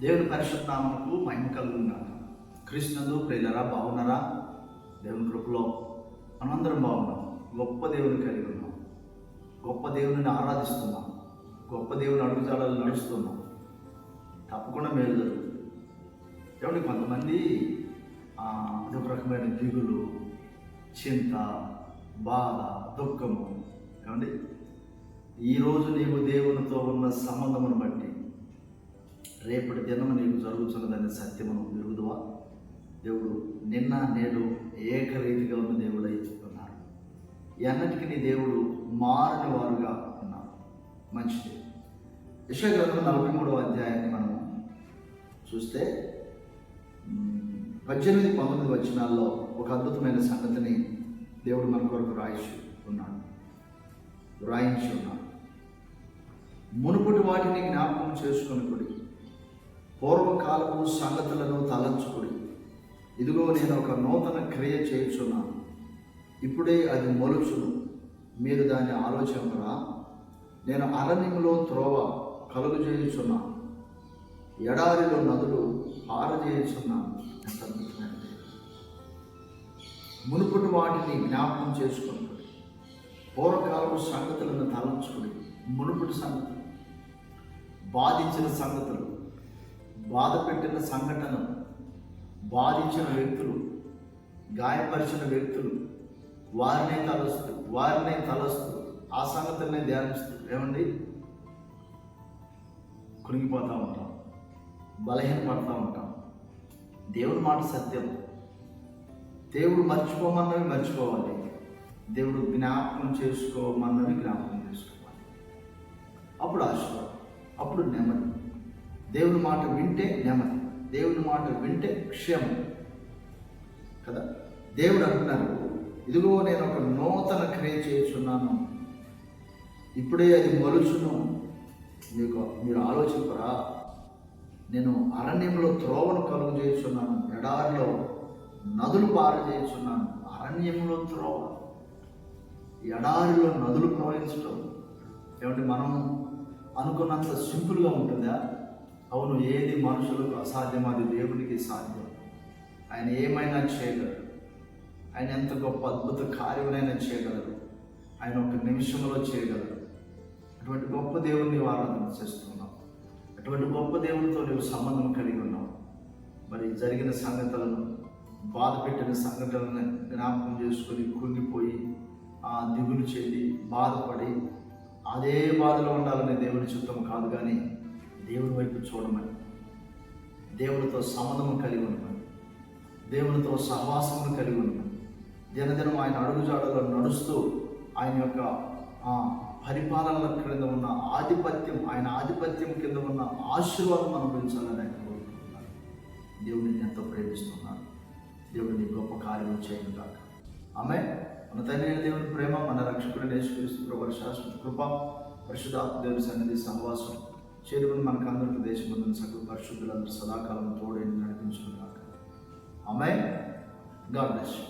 దేవుని పరిశుద్ధామకు మహిమ కలుగున్నాను కృష్ణుడు ప్రియులరా బాగున్నారా? దేవుని కృపలో మనందరం బాగున్నాం. గొప్ప దేవుని కలిగి ఉన్నాం. గొప్ప దేవుని ఆరాధిస్తున్నాం. గొప్ప దేవుని అడుగుజాడలు నడుస్తున్నాం. తప్పకుండా మేలు జరుగుతుంది. ఏమంటే కొంతమంది అదొక రకమైన దిగులు చింత బాధ దుఃఖము. ఏమండి? ఈరోజు నీవు దేవునితో ఉన్న సంబంధమును బట్టి రేపటి దినము నీకు జరుగుతున్నదనే సత్యమును విరుగుదువా? దేవుడు నిన్న నేడు ఏకరీతిగా ఉన్న దేవుడై ఉన్నారు. ఎన్నటికి నీ దేవుడు మారని వారుగా ఉన్నారు మంచిది యశగ్రంథం నలభై మూడవ అధ్యాయాన్ని మనము చూస్తే పద్దెనిమిది పంతొమ్మిది వచనాల్లో ఒక అద్భుతమైన సంగతిని దేవుడు మన కొరకు రాయించి ఉన్నాడు. రాయించి ఉన్నాడు. మునుపటి వాటిని జ్ఞాపకం చేసుకొనుకుడి పూర్వకాలపు సంగతులను తలంచుకుడి. ఇదిగో నేను ఒక నూతన క్రియ చేయుచున్నాను. ఇప్పుడే అది మొలుచును. మీరు దాన్ని ఆలోచనరా? నేను అరణ్యంలో త్రోవ కలుగు చేయుచున్నాను. ఎడారిలో నదులు పారజేయుచున్నాను ఎంత అద్భుతమైనది. మునుపటి వాటిని జ్ఞాపకం చేసుకుంటుంది పూర్వకాలపు సంగతులను తలంచుకుని మునుపటి సంగతులు బాధించిన సంగతులు బాధ పెట్టిన సంఘటన బాధించిన వ్యక్తులు గాయపరిచిన వ్యక్తులు వారినే తలస్తూ వారినే తలస్తూ ఆ సంగతులనే ధ్యానిస్తూ ఏమండి? కురిగిపోతూ ఉంటాం బలహీనపడుతూ ఉంటాం. దేవుడి మాట సత్యం. దేవుడు మర్చిపోమన్నవి మర్చిపోవాలి. దేవుడు జ్ఞాపకం చేసుకోమన్నవి జ్ఞాపకం చేసుకోవాలి. అప్పుడు ఆశ అప్పుడు నెమ్మది. దేవుని మాట వింటే నెమ్మది. దేవుని మాట వింటే క్షేమం. కదా? దేవుడు అంటున్నారు ఇదిగో నేను ఒక నూతన క్రియ చేస్తున్నాను ఇప్పుడే అది మలుచును. మీకు మీరు ఆలోచింపరా? నేను అరణ్యంలో త్రోవను కలుగు చేస్తున్నాను ఎడారిలో నదులు పారు చేస్తున్నాను అరణ్యంలో త్రోవ. ఎడారిలో నదులు ప్రవహించడం ఏమంటే మనం అనుకున్నంత సింపుల్గా ఉంటుందా? అవును ఏది మనుషులకు అసాధ్యం అది దేవునికి సాధ్యం. ఆయన ఏమైనా చేయగలరు ఆయన ఎంత గొప్ప అద్భుత కార్యమునైనా చేయగలరు ఆయన ఒక నిమిషంలో చేయగలరు అటువంటి గొప్ప దేవుడిని ఆరాధన చేస్తున్నాం అటువంటి గొప్ప దేవుడితో నీవు సంబంధం కలిగి ఉన్నావు. మరి జరిగిన సంగతులను బాధ పెట్టిన సంఘటనలను జ్ఞాపకం చేసుకొని కుంగిపోయి ఆ దిగులు చెంది బాధపడి అదే బాధలో ఉండాలనే దేవుని చిత్తం కాదు కానీ దేవుని వైపు చూడమని దేవునితో సంబంధం కలిగి ఉండమని దేవునితో సహవాసమును కలిగి ఉండమని దినదినం ఆయన అడుగుజాడలో నడుస్తూ ఆయన యొక్క పరిపాలన క్రింద ఉన్న ఆధిపత్యం ఆయన ఆధిపత్యం కింద ఉన్న ఆశీర్వాదం అనుభవించాలని ఆయన కోరుకుంటున్నాను దేవుడిని ఎంతో ప్రేమిస్తున్నాను దేవుడిని గొప్ప కార్యం చేయను కాక ఆమె మన తండ్రి దేవుని ప్రేమ మన రక్షకుడు యేసుక్రీస్తు ప్రభు శాశ్వత కృప పరిశుధాత్మ దేవుని సన్నిధి సహవాసం చేరుకుని మనకు అందరికి దేశమందుని సకల పరిశుద్ధులందరూ సదాకాలం తోడేని నడిపించుకున్నాక ఆమె గాడ్ బ్లెస్ యూ.